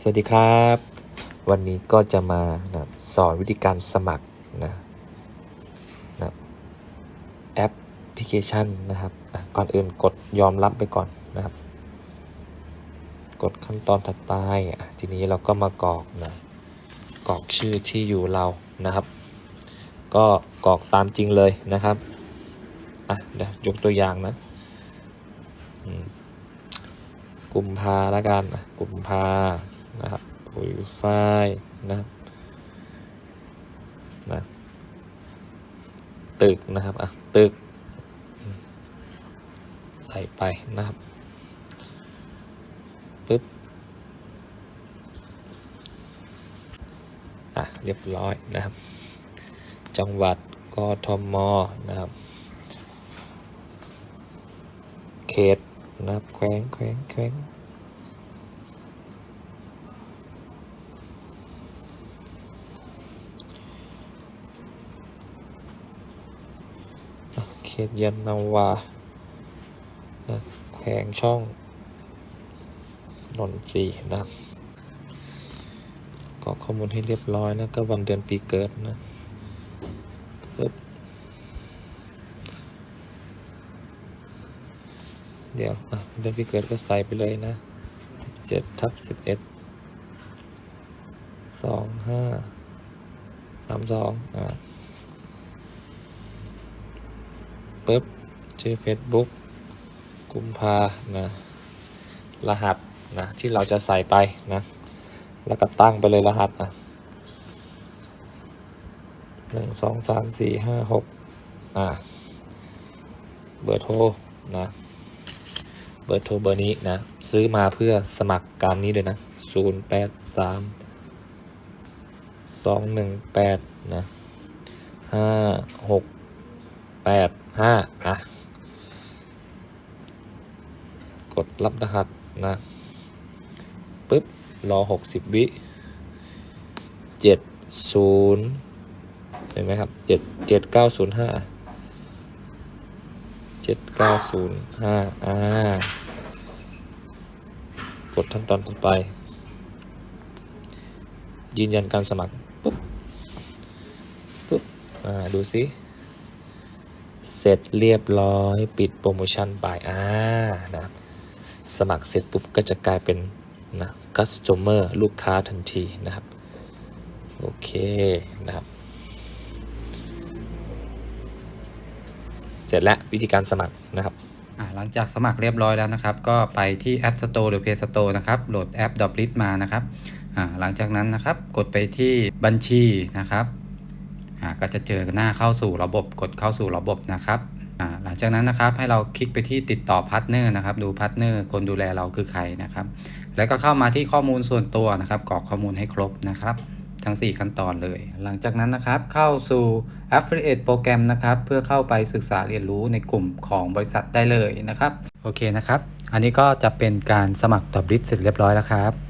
สวัสดีครับ วันนี้ก็จะมานะสอนวิธีการสมัครนะนะแอปพลิเคชันนะครับก่อนอื่นกดยอมรับไปก่อนนะครับ กดขั้นตอนถัดไปทีนี้เราก็มากรอกนะกรอกชื่อที่อยู่เรานะครับ ก็กรอกตามจริงเลยนะครับอะเดี๋ยวยกตัวอย่างนะกุมภาล้วกันกุมภา นะครับปุ๋ยฝ้ายนะครับนะตึกนะครับอะตึก ใส่ไปนะครับปึ๊บอะเรียบร้อยนะครับ จังหวัดกทมนะครับ เขตนะครับแขวงแขวงแขวงอะ เขตยานนาวานะแขวงช่องนนทรีนะกรอกข้อมูลให้เรียบร้อยนะก็วันเดือนปีเกิดนะปึ๊บเดี๋ยวอะเดือนปีเกิดก็ใส่ไปเลยนะเจ็ดทับสิบเอ็ดสองห้าสามสองอะ ปึ๊บชื่อ Facebook กุมภานะรหัสนะที่เราจะใส่ไปนะแล้วก็ตั้งไปเลยรหัสอะหนึ่งสองสามสี่ห้าหกอ่าเบอร์โทรนะเบอร์โทรเบอร์นี้นะซื้อมาเพื่อสมัครการนี้เลยนะศูนย์แปดสามสองหนึ่งแปดนะห้าหกแปด ห้าอะกดรับรหัสนะปึ๊บ รอหกสิบวิเจ็ดศูนย์เห็นไหมครับเจ็ดเจ็ดเก้าศูนย์ห้าเจ็ดเก้าศูนย์ห้าอ่ากดขั้นตอนต่อไป ยืนยันการสมัคร ปุ๊บ ปุ๊บ อ่า ดูสิ เสร็จเรียบร้อย ปิดโปรโมชั่นไปอ่านะสมัครเสร็จปุ๊บก็จะกลายเป็นนะ customer ลูกค้าทันทีนะครับ โอเคนะครับ เสร็จแล้ววิธีการสมัครนะครับอ่าหลังจากสมัครเรียบร้อยแล้วนะครับ ก็ไปที่ App Store หรือ Play Store นะครับโหลดแอป d o p l i t มานะครับอ่าหลังจากนั้นนะครับกดไปที่บัญชีนะครับ ก็จะเจอหน้าเข้าสู่ระบบกดเข้าสู่ระบบนะครับหลังจากนั้นนะครับให้เราคลิกไปที่ติดต่อพาร์ทเนอร์นะครับดูพาร์ทเนอร์คนดูแลเราคือใครนะครับ แล้วก็เข้ามาที่ข้อมูลส่วนตัวนะครับกรอกข้อมูลให้ครบนะครับ ทั้ง 4 ขั้นตอนเลย หลังจากนั้นนะครับเข้าสู่ Affiliate โปรแกรมนะครับเพื่อเข้าไปศึกษาเรียนรู้ในกลุ่มของบริษัทได้เลยนะครับโอเคนะครับ อันนี้ก็จะเป็นการสมัครตอบริสเสร็จเรียบร้อยแล้วครับ